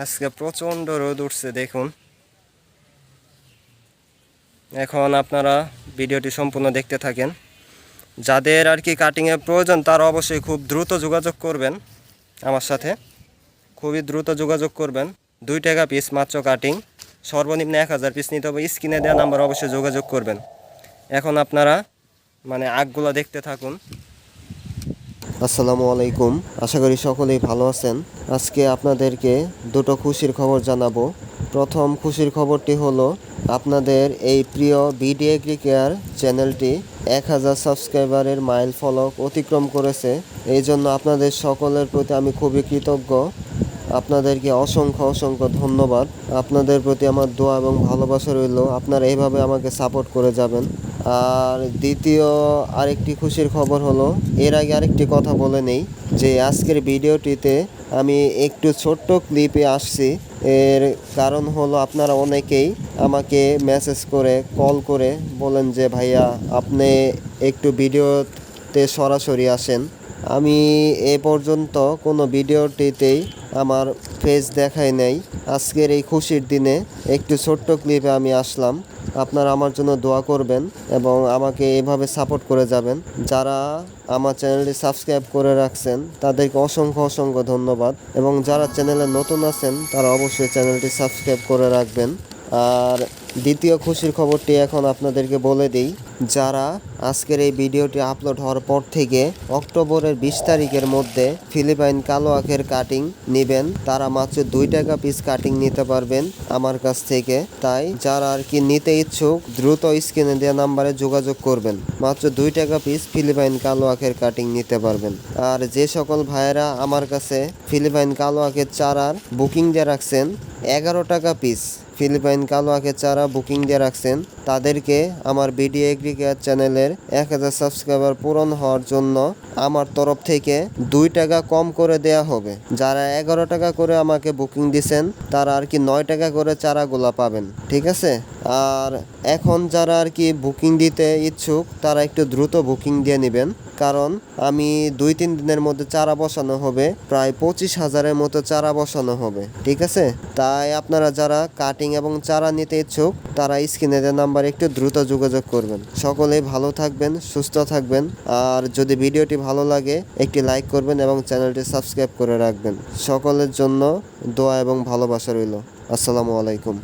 আজকে প্রচণ্ড রোদ উঠছে, দেখুন। এখন আপনারা ভিডিওটি সম্পূর্ণ দেখতে থাকেন। যাদের আর কি কাটিংয়ের প্রয়োজন, তারা অবশ্যই খুব দ্রুত যোগাযোগ করবেন আমার সাথে। খুবই দ্রুত যোগাযোগ করবেন। দুই টাকা পিস মাত্র কাটিং সর্বনিম্ন এক হাজার পিস নিতে হবে। স্ক্রিনে দেওয়া নাম্বার অবশ্যই যোগাযোগ করবেন। এখন আপনারা মানে আগগুলো দেখতে থাকুন। আসসালামু আলাইকুম। আশা করি সকলেই ভালো আছেন। আজকে আপনাদেরকে দুটো খুশির খবর জানাব। প্রথম খুশির খবরটি হলো, আপনাদের এই প্রিয় বিডি এগ্রি কেয়ার চ্যানেলটি এক হাজার সাবস্ক্রাইবারের মাইল ফলক অতিক্রম করেছে। এই জন্য আপনাদের সকলের প্রতি আমি খুবই কৃতজ্ঞ। আপনাদেরকে অসংখ্য অসংখ্য ধন্যবাদ। আপনাদের প্রতি আমার দোয়া এবং ভালোবাসা রইল। আপনারা এইভাবে আমাকে সাপোর্ট করে যাবেন। আর দ্বিতীয় আরেকটি খুশির খবর হলো, এর আগে আরেকটি কথা বলে নেই যে আজকের ভিডিওটিতে আমি একটু ছোট্ট ক্লিপে আসছি। এর কারণ হলো আপনারা অনেকেই আমাকে মেসেজ করে কল করে বলেন যে, ভাইয়া, আপনি একটু ভিডিওতে সরাসরি আসেন। আমি এ পর্যন্ত কোনো ভিডিওটিতেই আমার ফেস দেখায় নাই। আজকের এই খুশির দিনে একটু ছোট্ট ক্লিপে আমি আসলাম। আপনারা আমার জন্য দোয়া করবেন এবং আমাকে এভাবে সাপোর্ট করে যাবেন। যারা আমার চ্যানেলটি সাবস্ক্রাইব করে রাখছেন, তাদেরকে অসংখ্য অসংখ্য ধন্যবাদ এবং যারা চ্যানেলে নতুন আছেন, তারা অবশ্যই চ্যানেলটি সাবস্ক্রাইব করে রাখবেন। আর দ্বিতীয় খুশির খবরটি এখন আপনাদেরকে বলে দিই যারা আজকের এই ভিডিওটি আপলোড হওয়ার পর থেকে অক্টোবরের বিশ তারিখের মধ্যে ফিলিপাইন কালো আখের কাটিং নেবেন, তারা মাত্র দুই টাকা পিস কাটিং নিতে পারবেন আমার কাছ থেকে। তাই যারা আর কি নিতে ইচ্ছুক, দ্রুত স্ক্রিনে দেওয়া নাম্বারে যোগাযোগ করবেন। মাত্র দুই টাকা পিস ফিলিপাইন কালো আখের কাটিং নিতে পারবেন। আর যে সকল ভাইয়েরা আমার কাছে ফিলিপাইন কালো আখের চারার বুকিং দিয়ে রাখছেন, এগারো টাকা পিস ফিলিপাইন কালো আখের চারা বুকিং দিয়ে রাখছেন, তাদেরকে আমার বিডি এগ্রিকেয়ার চ্যানেলের এক হাজার সাবস্ক্রাইবার পূরণ হওয়ার জন্য আমার তরফ থেকে দুই টাকা কম করে দেয়া হবে। যারা এগারো টাকা করে আমাকে বুকিং দিচ্ছেন তারা আর কি নয় টাকা করে চারাগুলা পাবেন। ঠিক আছে? আর এখন যারা আর কি বুকিং দিতে ইচ্ছুক, তারা একটু দ্রুত বুকিং দিয়ে নেবেন। কারণ আমি দুই তিন দিনের মধ্যে চারা বসানো হবে, প্রায় পঁচিশ হাজারের মতো চারা বসানো হবে, ঠিক আছে? তাই আপনারা যারা কাটিং এবং চারা নিতে ইচ্ছুক, তারা স্ক্রিনে দেওয়া নাম্বার একটু দ্রুত যোগাযোগ করবেন। সকলেই ভালো থাকবেন, সুস্থ থাকবেন, আর যদি ভিডিওটি ভালো লাগে, একটি লাইক করবেন এবং চ্যানেলটি সাবস্ক্রাইব করে রাখবেন। সকলের জন্য দোয়া এবং ভালোবাসা রইল। আসসালামু আলাইকুম।